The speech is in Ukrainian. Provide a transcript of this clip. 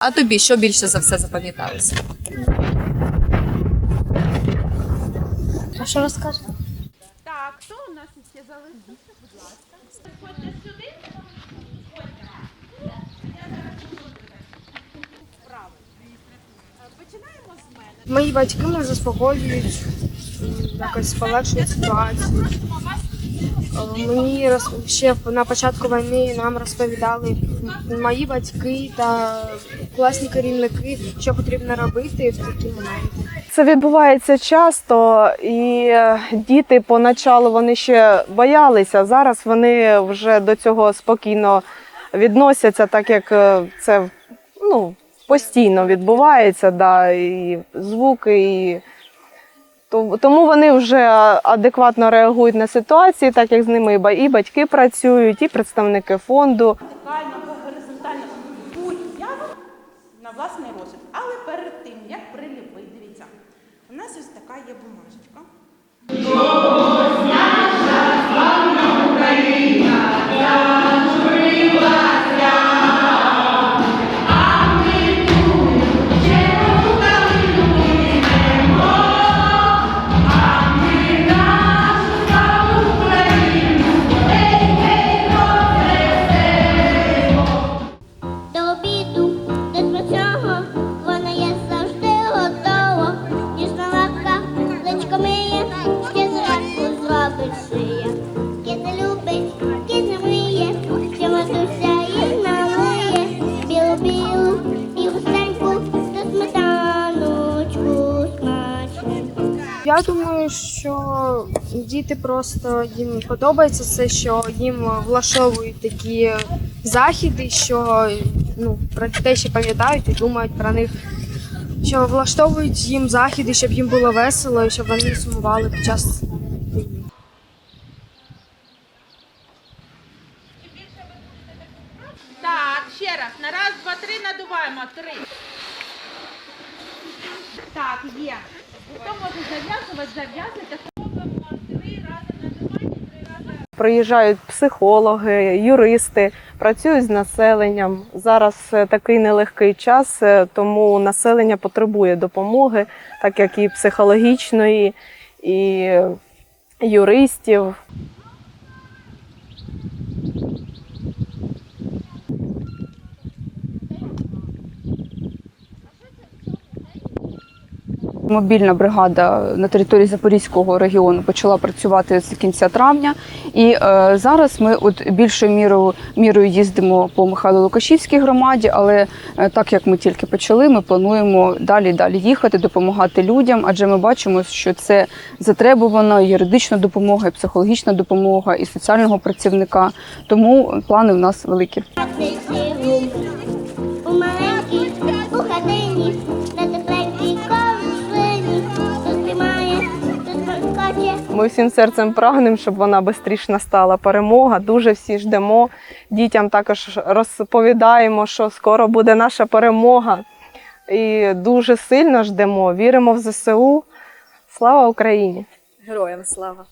А тобі що більше за все запам'яталося? А що розкажете? Так, хто у нас ще залишився, будь ласка. Ходьте сюди. Починаємо з мене. Мої батьки мене заспокоюють, якось полегшують ситуацію. Мені роз- ще на початку війни нам розповідали мої батьки та класні керівники, що потрібно робити в такі моменти. Це відбувається часто, і е, діти поначалу вони ще боялися. Зараз вони вже до цього спокійно відносяться, так як е, це ну, постійно відбувається, да, і звуки, і тому вони вже адекватно реагують на ситуації, так як з ними і ба- і батьки працюють, і представники фонду. Вертикально горизонтально будь-яку на власний розсуд. Але перед тим, як приліпити, дивіться, у нас ось така є бумажечка. Я думаю, що діти просто їм подобається це, що їм влаштовують такі західи, що ну, про те, що пам'ятають і думають про них, що влаштовують їм західи, щоб їм було весело і щоб вони не сумували під час війни. Так, ще раз. На раз, два, три надуваємо. Три. Так, є. Хто може зав'язувати, зав'язуйте. Приїжджають психологи, юристи, працюють з населенням. Зараз е, такий нелегкий час, е, тому населення потребує допомоги, так як і психологічної, і е, юристів. Мобільна бригада на території Запорізького регіону почала працювати з кінця травня, і е, зараз ми от більшою мірою мірою їздимо по Михайло Лукашівській громаді. Але е, так як ми тільки почали, ми плануємо далі далі їхати, допомагати людям, адже ми бачимо, що це затребувана юридична допомога, і психологічна допомога і соціального працівника. Тому плани в нас великі. Ми всім серцем прагнемо, щоб вона швидше настала перемога. Дуже всі ждемо. Дітям також розповідаємо, що скоро буде наша перемога. І дуже сильно ждемо. Віримо в ЗСУ. Слава Україні! Героям слава!